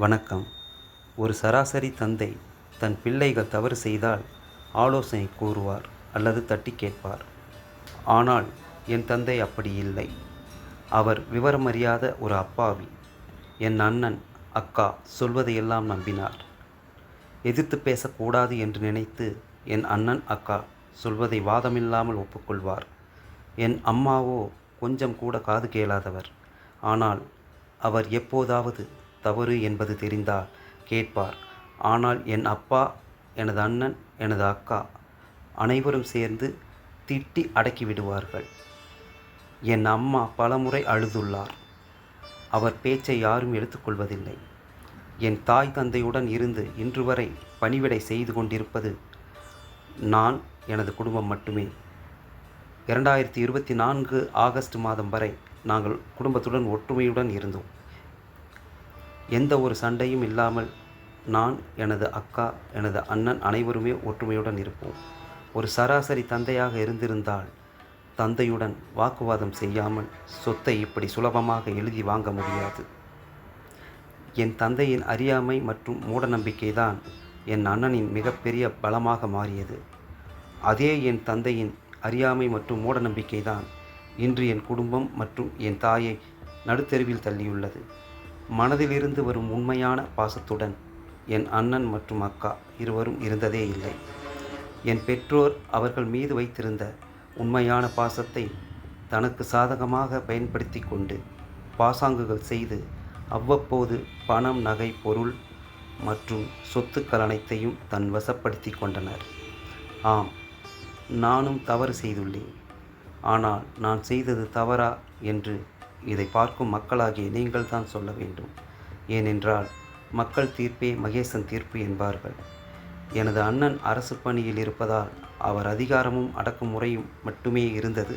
வணக்கம். ஒரு சராசரி தந்தை தன் பிள்ளைகள் தவறு செய்தால் ஆலோசனை கூறுவார் அல்லது தட்டி கேட்பார். ஆனால் என் தந்தை அப்படி இல்லை. அவர் விவரமறியாத ஒரு அப்பாவி. என் அண்ணன் அக்கா சொல்வதையெல்லாம் நம்பினார். எதிர்த்து பேசக்கூடாது என்று நினைத்து என் அண்ணன் அக்கா சொல்வதை வாதமில்லாமல் ஒப்புக்கொள்வார். என் அம்மாவோ கொஞ்சம் கூட காது கேளாதவர். ஆனால் அவர் எப்போதாவது தவறு என்பது தெரிந்தால் கேட்பார். ஆனால் என் அப்பா எனது அண்ணன் எனது அக்கா அனைவரும் சேர்ந்து திட்டி அடக்கி விடுவார்கள். என் அம்மா பலமுறை அழுதுள்ளார். அவர் பேச்சை யாரும் எடுத்துக்கொள்வதில்லை என் தாய் தந்தையுடன் இருந்து இன்று வரை பணிவிடை செய்து கொண்டிருப்பது நான் எனது குடும்பம் மட்டுமே. இரண்டாயிரத்தி இருபத்தி நான்கு ஆகஸ்ட் மாதம் வரை நாங்கள் குடும்பத்துடன் ஒற்றுமையுடன் இருந்தோம். எந்த ஒரு சண்டையும் இல்லாமல் நான் எனது அக்கா எனது அண்ணன் அனைவருமே ஒற்றுமையுடன் இருப்போம். ஒரு சராசரி தந்தையாக இருந்திருந்தால் தந்தையுடன் வாக்குவாதம் செய்யாமல் சொத்தை இப்படி சுலபமாக எழுதி வாங்க முடியாது. என் தந்தையின் அறியாமை மற்றும் மூடநம்பிக்கைதான் என் அண்ணனின் மிகப்பெரிய பலமாக மாறியது. அதே என் தந்தையின் அறியாமை மற்றும் மூடநம்பிக்கைதான் இன்று என் குடும்பம் மற்றும் என் தாயை நடுத்தெருவில் தள்ளியுள்ளது. மனதிலிருந்து வரும் உண்மையான பாசத்துடன் என் அண்ணன் மற்றும் அக்கா இருவரும் இருந்ததே இல்லை. என் பெற்றோர் அவர்கள் மீது வைத்திருந்த உண்மையான பாசத்தை தனக்கு சாதகமாக பயன்படுத்தி கொண்டு பாசாங்குகள் செய்து அவ்வப்போது பணம் நகை பொருள் மற்றும் சொத்துக்கள் அனைத்தையும் தன் வசப்படுத்தி கொண்டனர். ஆம் நானும் தவறு செய்துள்ளேன். ஆனால் நான் செய்தது தவறா என்று இதை பார்க்கும் மக்களாகிய நீங்கள் தான் சொல்ல வேண்டும். ஏனென்றால் மக்கள் தீர்ப்பே மகேசன் தீர்ப்பு என்பார்கள். எனது அண்ணன் அரசு பணியில் இருப்பதால் அவர் அதிகாரமும் அடக்குமுறையும் மட்டுமே இருந்தது.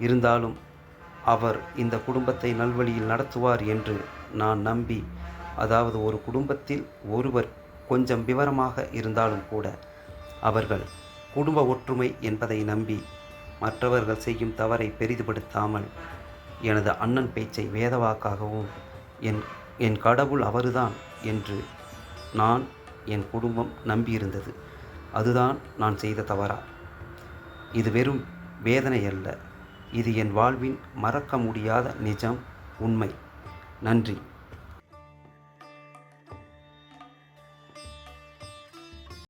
இருந்தாலும் அவர் இந்த குடும்பத்தை நல்வழியில் நடத்துவார் என்று நான் நம்பி அதாவது ஒரு குடும்பத்தில் ஒருவர் கொஞ்சம் விவரமாக இருந்தாலும் கூட அவர்கள் குடும்ப ஒற்றுமை என்பதை நம்பி மற்றவர்கள் செய்யும் தவறை பெரிதுபடுத்தாமல் எனது அண்ணன் பேச்சை வேதவாக்காகவும் என் என் கடவுள் அவர்தான் என்று நான் என் குடும்பம் நம்பியிருந்தது. அதுதான் நான் செய்த தவறா? இது வெறும் வேதனை அல்ல இது என் வாழ்வின் மறக்க முடியாத நிஜம் உண்மை. நன்றி.